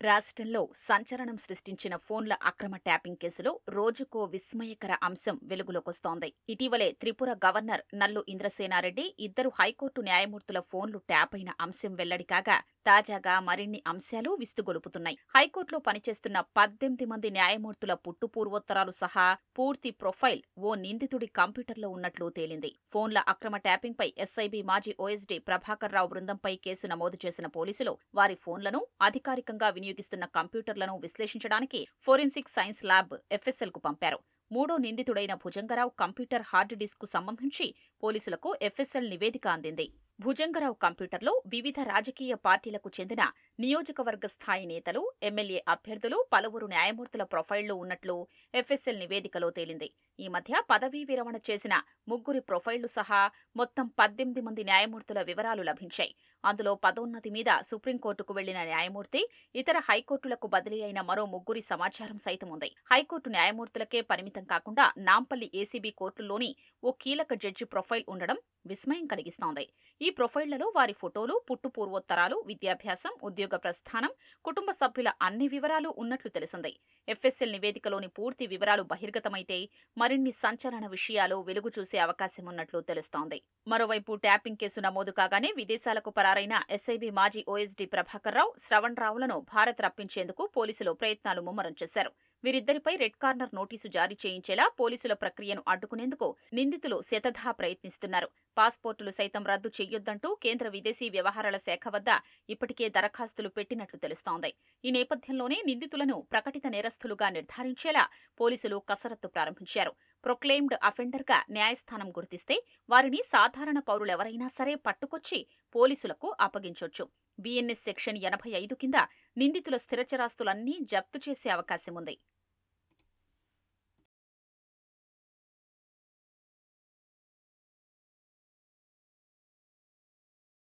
రాష్ట్రంలో సంచలనం సృష్టించిన ఫోన్ల అక్రమ ట్యాపింగ్ కేసులో రోజుకో విస్మయకర అంశం వెలుగులోకొస్తోంది. ఇటీవలే త్రిపుర గవర్నర్ నల్లు ఇంద్రసేనారెడ్డి ఇద్దరు హైకోర్టు న్యాయమూర్తుల ఫోన్లు ట్యాప్ అయిన అంశం వెల్లడి కాగా తాజాగా మరిన్ని అంశాలు విస్తుగొలుపుతున్నాయి. హైకోర్టులో పనిచేస్తున్న పద్దెనిమిది మంది న్యాయమూర్తుల పుట్టు పూర్వోత్తరాలు సహా పూర్తి ప్రొఫైల్ ఓ నిందితుడి కంప్యూటర్లో ఉన్నట్లు తేలింది. ఫోన్ల అక్రమ ట్యాపింగ్పై ఎస్ఐబి మాజీ ఓఎస్డీ ప్రభాకర్ రావు బృందంపై కేసు నమోదు చేసిన పోలీసులు వారి ఫోన్లను అధికారికంగా వినియోగిస్తున్న కంప్యూటర్లను విశ్లేషించడానికి ఫోరెన్సిక్ సైన్స్ ల్యాబ్ ఎఫ్ఎస్ఎల్కు పంపారు. మూడో నిందితుడైన భుజంగరావు కంప్యూటర్ హార్డ్ డిస్క్ సంబంధించి పోలీసులకు ఎఫ్ఎస్ఎల్ నివేదిక అందింది. భుజంగరావు కంప్యూటర్లో వివిధ రాజకీయ పార్టీలకు చెందిన నియోజకవర్గ స్థాయి నేతలు ఎమ్మెల్యే అభ్యర్థులు పలువురు న్యాయమూర్తుల ప్రొఫైళ్ళు ఉన్నట్లు ఎఫ్ఎస్ఎల్ నివేదికలో తేలింది. ఈ మధ్య పదవీ విరమణ చేసిన ముగ్గురి ప్రొఫైళ్ళు సహా మొత్తం పద్దెనిమిది మంది న్యాయమూర్తుల వివరాలు లభించాయి. అందులో పదోన్నతి మీద సుప్రీంకోర్టుకు వెళ్ళిన న్యాయమూర్తి ఇతర హైకోర్టులకు బదిలీ అయిన మరో ముగ్గురి సమాచారం సైతం ఉంది. హైకోర్టు న్యాయమూర్తులకే పరిమితం కాకుండా నాంపల్లి ఏసీబీ కోర్టుల్లోని ఓ కీలక జడ్జి ప్రొఫైల్ ఉండడం విస్మయం కలిగిస్తోంది. ఈ ప్రొఫైళ్ళలో వారి ఫోటోలు పుట్టు పూర్వోత్తరాలు విద్యాభ్యాసం ఉద్యోగ ప్రస్థానం కుటుంబ సభ్యుల అన్ని వివరాలు ఉన్నట్లు తెలిసింది. ఎఫ్ఎస్ఎల్ నివేదికలోని పూర్తి వివరాలు బహిర్గతమైతే మరిన్ని సంచలన విషయాలు వెలుగు చూసే అవకాశం ఉన్నట్లు తెలుస్తోంది. మరోవైపు ట్యాపింగ్ కేసు నమోదు కాగానే విదేశాలకు పరారైన ఎస్ఐబి మాజీ ఓఎస్డీ ప్రభాకర్ రావు శ్రవణ్ రావులను భారత్ రప్పించేందుకు పోలీసులు ప్రయత్నాలు ముమ్మరం చేశారు. వీరిద్దరిపై రెడ్ కార్నర్ నోటీసు జారీ చేయించేలా పోలీసుల ప్రక్రియను అడ్డుకునేందుకు నిందితులు శతధా ప్రయత్నిస్తున్నారు. పాస్పోర్టులు సైతం రద్దు చెయ్యొద్దంటూ కేంద్ర విదేశీ వ్యవహారాల శాఖ వద్ద ఇప్పటికే దరఖాస్తులు పెట్టినట్లు తెలుస్తోంది. ఈ నేపథ్యంలోనే నిందితులను ప్రకటిత నేరస్తులుగా నిర్ధారించేలా పోలీసులు కసరత్తు ప్రారంభించారు. ప్రొక్లెయిమ్డ్ అఫెండర్గా న్యాయస్థానం గుర్తిస్తే వారిని సాధారణ పౌరులెవరైనా సరే పట్టుకొచ్చి పోలీసులకు అప్పగించొచ్చు. బిఎన్ఎస్ సెక్షన్ ఎనభై ఐదు కింద నిందితుల స్థిరచరాస్తులన్నీ జప్తు చేసే అవకాశం ఉంది